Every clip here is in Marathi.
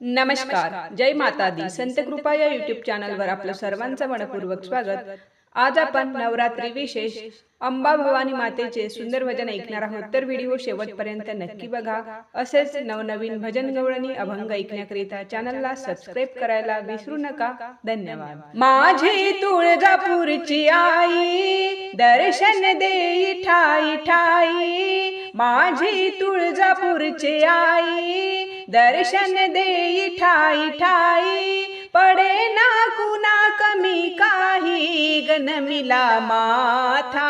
नमस्कार. जय माता दी. संत कृपा या युट्यूब चॅनलवर आपलं सर्वांचं मनपूर्वक स्वागत. आज आपण नवरात्री विशेष अंबा भवानी मातेचे सुंदर भजन ऐकणार आहोत. तर व्हिडिओ शेवटपर्यंत नक्की बघा. असेच नवनवीन भजन गवळणी अभंग ऐकण्याकरिता चॅनलला सबस्क्राईब करायला विसरू नका. धन्यवाद. माझी तुळजापूरची आई दर्शन देई ठाई ठाई. माझी तुळजापूरची आई दर्शन देई ठाई ठाई. पडे ना कुना कमी काही गणमिला माथा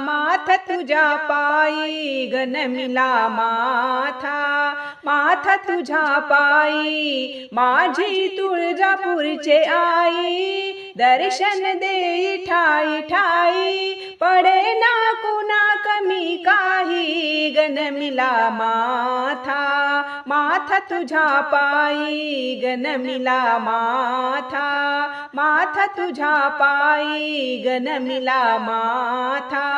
माथा तुझ्या पायी गणमिला माथा माथा तुझ्या पायी माझी तुळजापूरचे आई दर्शन देई ठाई ठाई पडे ना कुणा कमी काही गणमिला माथा माथा तुझ्या पायी गणमिला माथा. माथा तुझ्या पायी गणमिला माथा.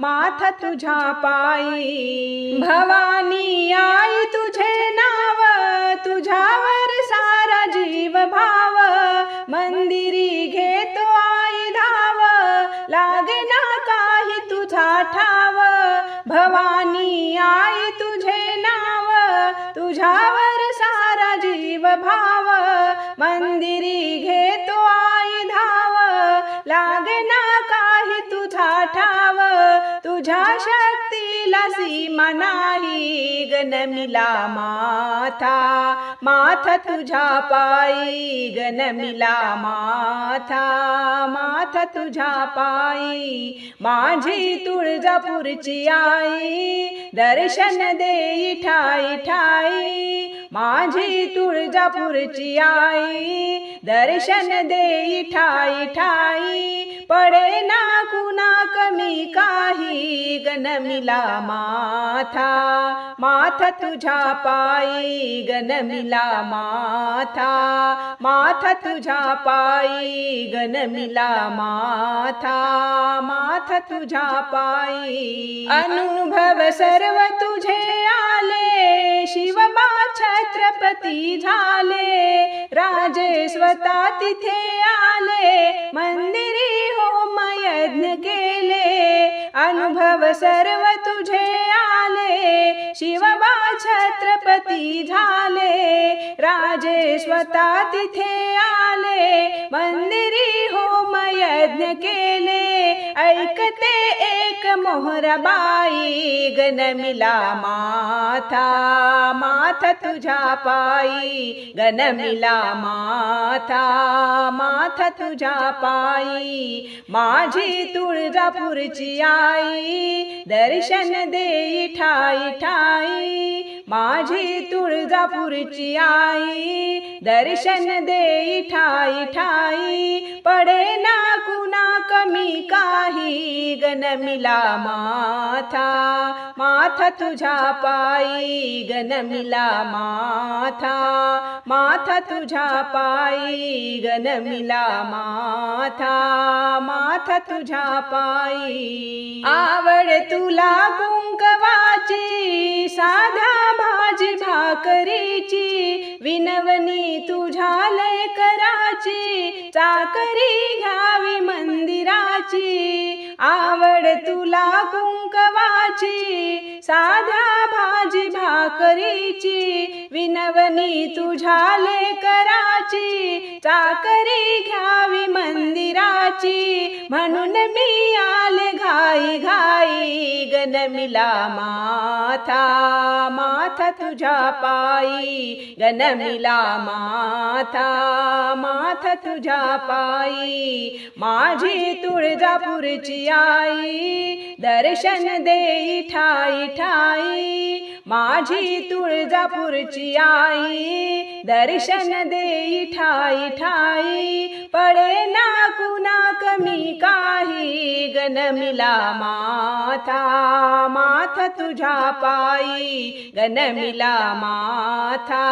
माथा तुझ्या पायी भवानी आई तुझे ना भाव मंदिरी घेतो आई धाव. लागे ना काही तुझा ठाव तुझ्या शक्तीला सीमा नाही गणमिला माथा माथा तुझ्या पायी गणमिला माथा माथा तुझ्या पायी माझी तुळजापूरची आई दर्शन देई ठाई ठाई माझी तुळजापूरची आई दर्शन देई ठाई ठाई पडे ना कुणा कमी काही गणमिला माथा माथा तुझ्या पायी गणमिला माथा माथा तुझ्या पायी गणमिला माथा माथा तुझ्या पायी अनुभव सर्व तुझे आले शिवबा छत्रपती झाले राजे स्वतः तिथे आले मंदिरी होम यज्ञ केले अनुभव सर्व तुझे आले. शिवबा छत्रपती झाले. राजे स्वतः तिथे आले. मंदिरी होम यज्ञ केले. ऐकते मोहरबाई गन मिला माथा माथा तुझ्या पायी गणमिला माथा माथा तुझ्या पायी. माझी तुळजापूरची आई दर्शन देई ठाई ठाई माझी तुळजापूरची आई दर्शन देई ठाई ठाई. पडे ना कुणा कमी काही गणमिला माथा. माथा तुझ्या पायी गणमिला माथा. माथा तुझ्या पायी गणमिला माथा. माथा तुझ्या पायी. आवड तुला कुंकवाची साधा भाजी विनवनी तुझ्या लय कराची. चाकरी घ्यावी मंदिराची आवड तुला कुंकवाची. साध्या भाजी भाकरीची विनवनी तुझ्या लय कराची चाकरी घ्यावी मंदिराची म्हणून मी आले घाई घाई गणमिला माथा माथा तुझ्या पायी. गणमिला माथा माथा तुझ्या पायी. माझी तुळजापूरची आई दर्शन देई ठाई ठाई. माझी तुळजापूरची आई दर्शन देई ठाई ठाई पडे ना कुणा कमी काही गणमिला माथा माथ तुझा पायी गणमिला माथा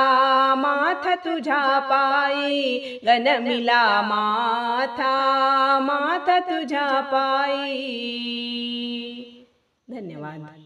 माथ तुझा पायी गणमिला माथा माथ तुझा पायी. धन्यवाद.